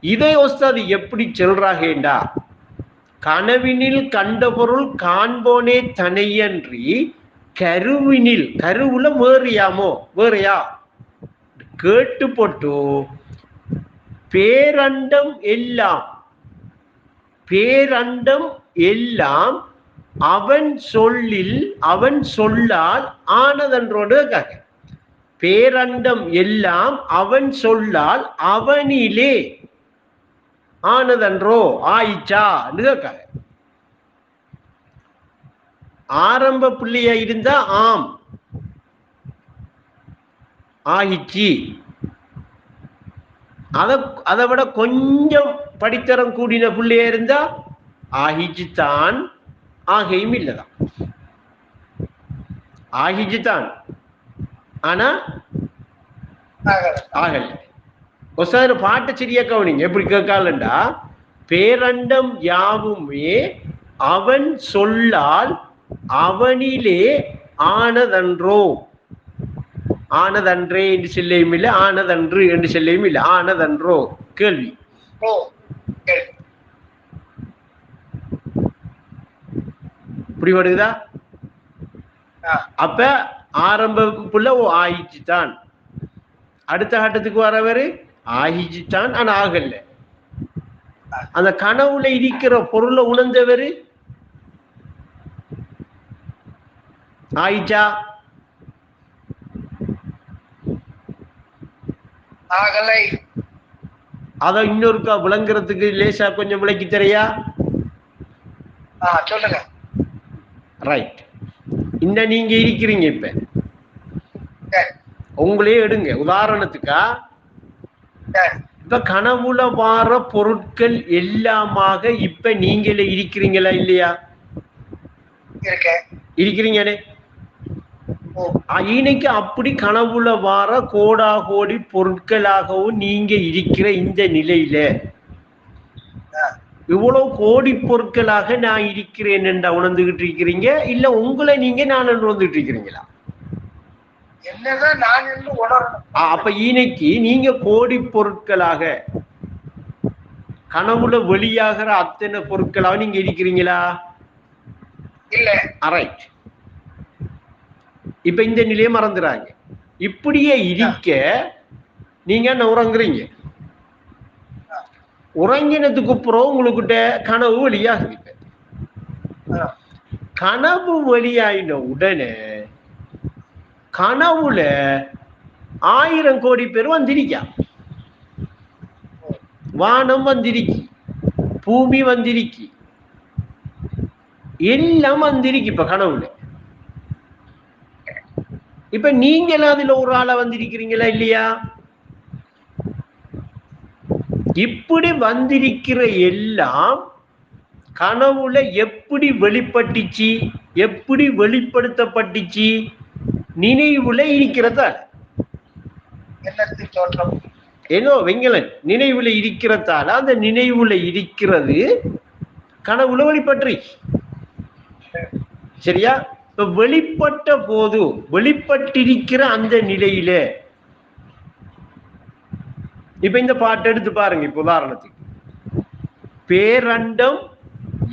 இதை ஒஸ்தாது எப்படி சொல்றாகேண்டா? கனவினில் கண்ட பொருள் காண்போனே தனையன்றி கருவினில் கருவுல வேறியாமோ? வேறையா? கேட்டு போட்டு பேரண்டம் எல்லாம் பேரண்டம் எல்லாம் அவன் சொல்லில் அவன் சொல்லால் ஆனதன்றோடு பேரண்டம் எல்லாம் அவன் சொல்லால் அவனிலே ஆனதன்றோ ஆயிச்சா கேட்காங்க ஆரம்ப புள்ளியா இருந்தா ஆம். ஆயிச்சு. அத அதை விட கொஞ்சம் படித்தரம் கூடின புள்ளையா இருந்தா ஆகிச்சு தான் ஆகையும் இல்லதான். ஆகிச்சு தான் ஆனா ஆகல. ஒசாரு பாட்டை சரியா கவனிங்க எப்படி கேட்கலண்டா பேரண்டம் யாவுமே அவன் சொல்லால் அவனிலே ஆனதன்றோ? ஆனதன்றே என்று சொல்லியும் இல்லை ஆனதன்று என்று சொல்லியும் இல்லை ஆனதன்றோ? கேள்வி. இப்படி வருதா அப்ப ஓ ஆயிச்சு தான் அடுத்த கட்டத்துக்கு வரவரு ஆயிச்சு தான் ஆனா ஆகல. அந்த கனவுல இருக்கிற பொருளை உணர்ந்தவரு? ஆயிச்சா? ஆகலை. அத இன்னொருக்கா விளங்குறதுக்கு லேசா கொஞ்சம் விளக்கி தரையா? சொல்லுங்க. ரைட் இந்த நீங்க இருக்கிறீங்க இப்ப. உங்களே எடுங்க. உதாரணத்துக்கா? இப்ப கனவுல வார பொருட்கள் எல்லாமாக இப்ப நீங்களே இருக்கிறீங்களா இல்லையா? அ- இன்னைக்கு அப்படி கனவுல வார கோடா கோடி பொருட்களாகவும் நீங்க இருக்கிற இந்த நிலையில இவ்வளவு கோடி பொருட்களாக நான் இருக்கிறேன் என்று உணர்ந்துகிட்டு இருக்கிறீங்க? இல்ல உங்களை நீங்க நான் உணர்ந்துட்டு இருக்கிறீங்களா? என்னதான் நான் என்று உணரணும். அப்ப இன்னைக்கு நீங்க கோடி பொருட்களாக கனவுல வெளியாகிற அத்தனை பொருட்களாக நீங்க இருக்கிறீங்களா? இல்ல. ரைட் இப்ப இந்த நிலையை மறந்துறாங்க. இப்படியே இருக்க நீங்க என்ன உறங்குறீங்க? உறங்கினதுக்கு அப்புறம் உங்களுக்கிட்ட கனவு. ஆ, கனவு வெளியாயின உடனே கனவுல ஆயிரம் கோடி பேர் வந்திருக்கா? வானம் வந்திருக்கி பூமி வந்திருக்கி எல்லாம் வந்திருக்கு இப்ப கனவுல. இப்ப நீங்களும் அதுல ஒரு ஆளா வந்திருக்கிறீங்களா இல்லையா? இப்படி வந்திருக்கிற எல்லாம் கனவுல எப்படி வெளிப்பட்டுச்சு எப்படி வெளிப்படுத்தப்பட்டுச்சு? நினைவுல இருக்கிறதா? தோற்றம். ஏனோ வெங்கலன் நினைவுல இருக்கிறதால அந்த நினைவுல இருக்கிறது கனவுல வெளிப்பட்டு சரியா? இப்ப வெளிப்பட்ட போது வெளிப்பட்டிருக்கிற அந்த நிலையில இப்ப இந்த பாட்டு எடுத்து பாருங்க இப்ப உதாரணத்துக்கு. பேரண்டம்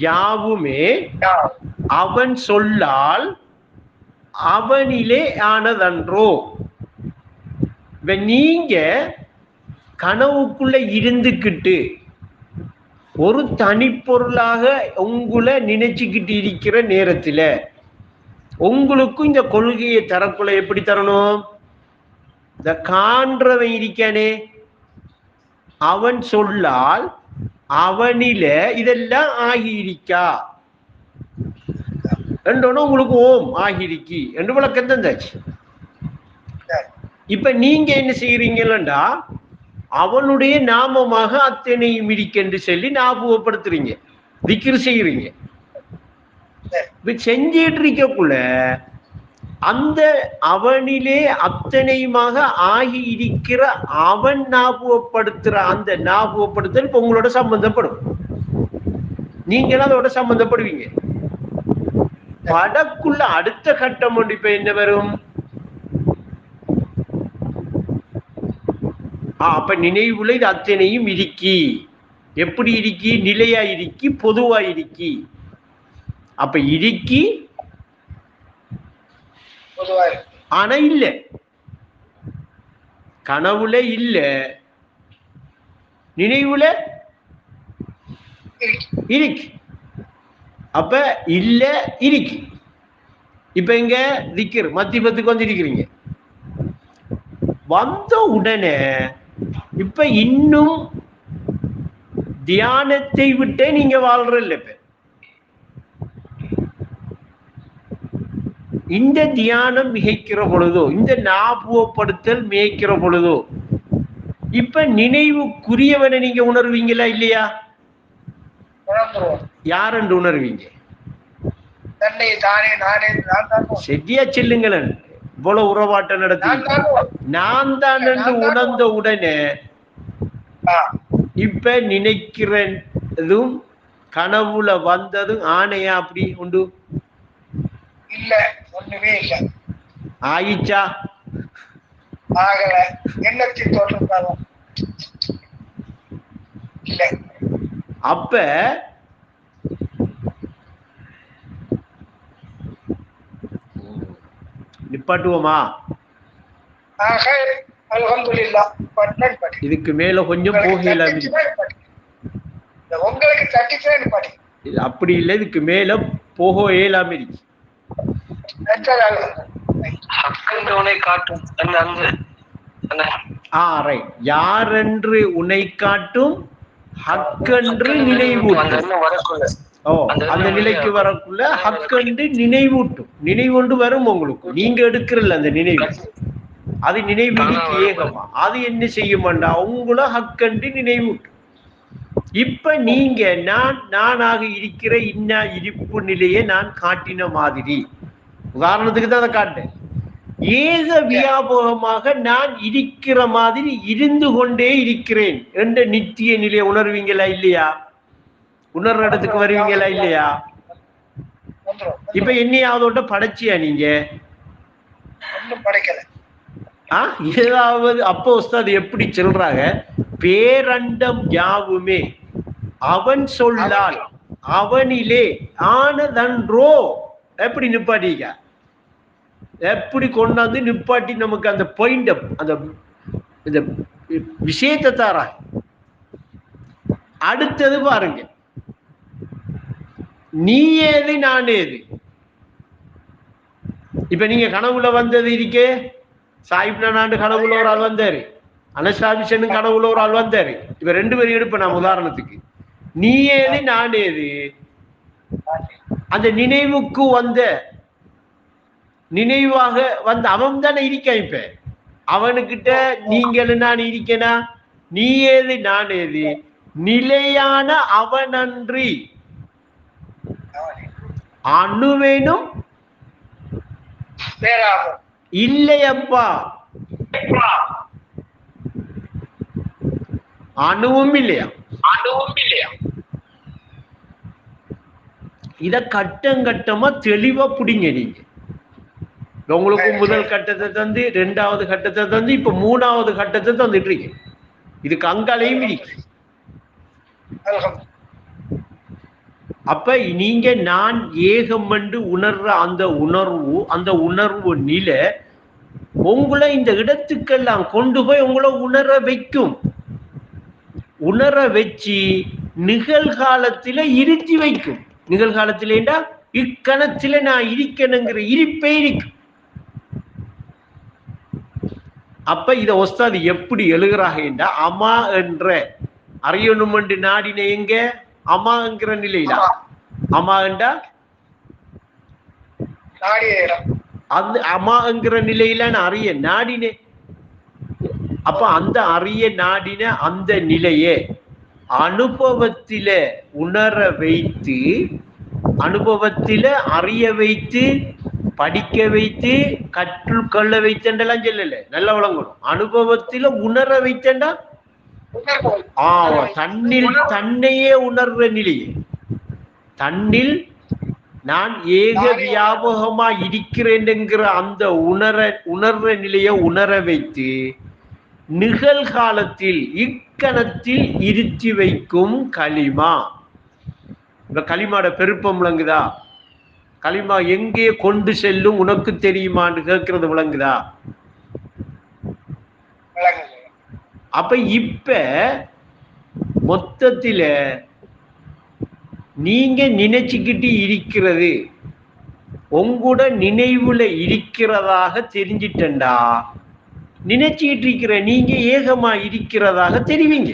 யாவுமே அவன் சொல்லால் அவனிலே ஆனதன்றோ? இப்ப நீங்க கனவுக்குள்ள இருந்துக்கிட்டு ஒரு தனிப்பொருளாக உங்களை நினைச்சுக்கிட்டு இருக்கிற நேரத்துல உங்களுக்கும் இந்த கொள்கையை தரக்குள்ள எப்படி தரணும்? இந்த காண்றவன் இருக்கானே. அவன் சொல்லால் அவனில இதெல்லாம் ஆகியிருக்கா? என்றோன்னு உங்களுக்கு ஓம் ஆகிருக்கி. என்று விளக்கம் தந்தாச்சு. இப்ப நீங்க என்ன செய்யறீங்களா அவனுடைய நாமமாக அத்தனையும் இடிக்கென்று சொல்லி ஞாபகப்படுத்துறீங்க. திக்ரு செய்யறீங்க இப்ப செஞ்சிட்டு இருக்கக்குள்ள அந்த அவனிலே அத்தனையுமாக ஆகி இருக்கிற அவன் ஞாபகப்படுத்துற அந்த ஞாபகப்படுத்தல் இப்ப உங்களோட சம்பந்தப்படும். நீங்களும் அதோட சம்பந்தப்படுவீங்க. படக்குள்ள அடுத்த கட்டம் ஒன்று இப்ப என்ன வரும்? அப்ப நினைவுல இது அத்தனையும் இருக்கி. எப்படி இருக்கி? நிலையா இருக்கி பொதுவா இருக்கி. அப்ப இருக்கி ஆனா இல்ல. கனவுல இல்ல. நினைவுல இருக்கு. அப்ப இல்ல இருக்கு. இப்ப இங்க திக்கர் மத்தியபத்துக்கு வந்து இருக்கிறீங்க வந்த உடனே இப்ப இன்னும் தியானத்தை விட்டே நீங்க வாழ்ற இல்ல இப்ப. இந்த தியானம் மிகைக்கிற பொழுதோ இந்த ஞாபகப்படுத்தல் மிகைக்கிற பொழுதோ இப்ப நினைவுக்குரியவனை நீங்க உணர்வீங்களா இல்லையா? யார் என்று உணர்வீங்க? சரியா செல்லுங்களேன். இவ்வளவு உறவாட்டம் நடத்தி. நான் தான் என்று உணர்ந்த உடனே இப்ப நினைக்கிறதும் கனவுல வந்ததும் ஆணையா அப்படி உண்டு? இல்ல ஒண்ணுமே இல்ல. ஆயிச்சா? ஆகல. எண்ணத்தின் தோற்றம் இல்ல. அப்ப நிப்பாட்டுவோமா? இதுக்கு மேல கொஞ்சம் போகல உங்களுக்கு அப்படி இல்லை இதுக்கு மேல போக இயலாம இருக்கு. ரைட் யாரென்று உன்னை காட்டும் ஹக்கென்று நினைவூட்டும். ஓ அந்த நிலைக்கு வரக்குள்ள ஹக்கென்று நினைவூட்டும். நினைவொன்று வரும் உங்களுக்கு. நீங்க எடுக்கிறல்ல அந்த நினைவு. அது நினைவுக்கு ஏகமா. அது என்ன செய்யுமாண்டா? உங்களை ஹக்கண்டு நினைவூட்டும். இப்ப நீங்க நான் நானாக இருக்கிற இன்னா இருப்பு நிலையை நான் காட்டின மாதிரி. உதாரணத்துக்கு தான் அதை காட்டேன் ஏக வியாபகமாக நான் இருக்கிற மாதிரி இருந்து கொண்டே இருக்கிறேன் என்ற நித்திய நிலையை உணர்வீங்களா இல்லையா? உணர்ற இடத்துக்கு வருவீங்களா இல்லையா? இப்ப என்னையாவதோட படைச்சியா நீங்க? ஏதாவது அப்போ உஸ்தாத் எப்படி சொல்றாங்க? பேரண்டம் யாவுமே அவன் சொல்லால் அவனிலே ஆனதன்றோ எப்படி நிப்பாட்டிக்க எப்படி கொண்டாந்து நிப்பாட்டி நமக்கு அந்த பாயிண்ட் அந்த இந்த விஷயத்தை தாரா அடுத்தது பாருங்க. நீ ஏது நான் ஏது? இப்ப நீங்க கனவுல வந்தது இருக்கே. சாயிப் நாண்டு கனவுல ஒரு ஆள் வந்தாரு. அனசாபிஷன் கனவுல ஒரு ஆள் வந்தாரு. இப்ப ரெண்டு பேரும் எடுப்பேன் நான் உதாரணத்துக்கு. நீ ஏது நான் ஏது? அந்த நினைவுக்கு வந்த நினைவாக வந்த அவன் தானே இருக்கான் இப்ப. அவனுக்கிட்ட நீங்கள் நான் இருக்கேனா? நீ ஏது நான் ஏது நிலையான அவனன்றி. அணுவேனும் இல்லையப்பா அணுவும் இல்லையா? அணுவும் இல்லையா? இத கட்டம் கட்டமா தெளிவா புடிங்க நீங்க. உங்களுக்கு முதல் கட்டத்தை தந்து ரெண்டாவது கட்டத்தை தந்து இப்ப மூணாவது கட்டத்தை தந்துட்டு இருக்கீங்க. இதுக்கு அங்காலையும் இருக்கு அப்ப நீங்க நான் ஏகம் என்று உணர்ற அந்த உணர்வு அந்த உணர்வு நிலை உங்களை இந்த இடத்துக்கெல்லாம் கொண்டு போய் உங்களை உணர வைக்கும். உணர வச்சு நிகழ்காலத்தில இருத்தி வைக்கும். நிகழ்காலத்திலேண்டா இக்கணத்தில நான் இருக்கணுங்கிற இருப்பே இருக்கும் அப்ப இத ஒஸ்தாது எப்படி எழுகிறாகண்டா அம்மா என்ற அறியணும் என்று நாடின எங்க? அம்மாங்கிற நிலையில? அம்மா. என்றா? அந்த அம்மாங்கிற நிலையில நான் அறிய நாடினேன் அப்ப அந்த அறிய நாடின அந்த நிலையே அனுபவத்தில உணர வைத்து அனுபவத்தில அறிய வைத்து படிக்க வைத்து கற்றுக்கொள்ள வைத்தண்டெல்லாம் சொல்லல. நல்லா வழங்கணும் அனுபவத்தில உணர வைத்தண்டா? உணர்வு ஆ தன்னில் தன்னையே உணர்ற நிலையே. தன்னில் நான் ஏக வியாபகமா இருக்கிறேன் என்கிற அந்த உணர உணர்ற நிலையை உணர வைத்து நிகழ்காலத்தில் இக்கணத்தில் இருத்தி வைக்கும் களிமா. இந்த களிமாட பெருப்பம் விளங்குதா? களிமா எங்கே கொண்டு செல்லும் உனக்கு தெரியுமான்னு கேட்கறது விளங்குதா? அப்ப இப்ப மொத்தத்தில நீங்க நினைச்சுக்கிட்டு இருக்கிறது உங்களோட நினைவுல இருக்கிறதாக தெரிஞ்சிட்டண்டா நினைச்சுக்கிட்டு இருக்கிற நீங்க ஏகமா இருக்கிறதாக தெரிவிங்க.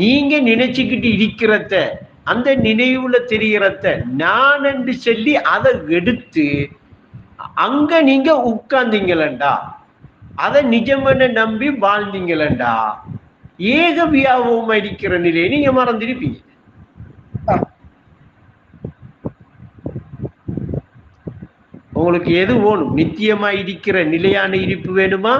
நீங்க நினைச்சுக்கிட்டு இருக்கிறத அந்த நினைவுல தெரிகிறத நான் என்று சொல்லி அதை எடுத்து அங்க நீங்க உட்கார்ந்தீங்களண்டா. அதை நிஜமென நம்பி வாழ்ந்தீங்களண்டா. ஏக வியாபகமா இருக்கிற நிலையை நீங்க மறந்திருப்பீங்க. உங்களுக்கு எது வேணும்? நித்தியமா இருக்கிற நிலையான இருப்பு வேணுமா?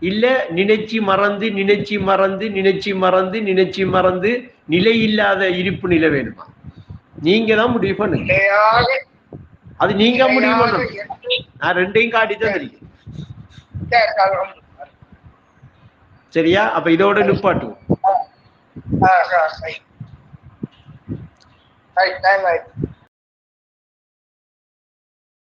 இல்ல நினைச்சு மறந்து நினைச்சு மறந்து நினைச்சு மறந்து நினைச்சு மறந்து நிலை இல்லாத இருப்பு நிலை வேணுமா? நீங்க தான் முடிவு பண்ணுங்க அது நீங்க முடிவு பண்ணணும். நான் ரெண்டையும் காட்டி தான் தெரியும். சரியா? அப்ப இதோட நிப்பாட்டுவோம். time ஆயிடுச்சு.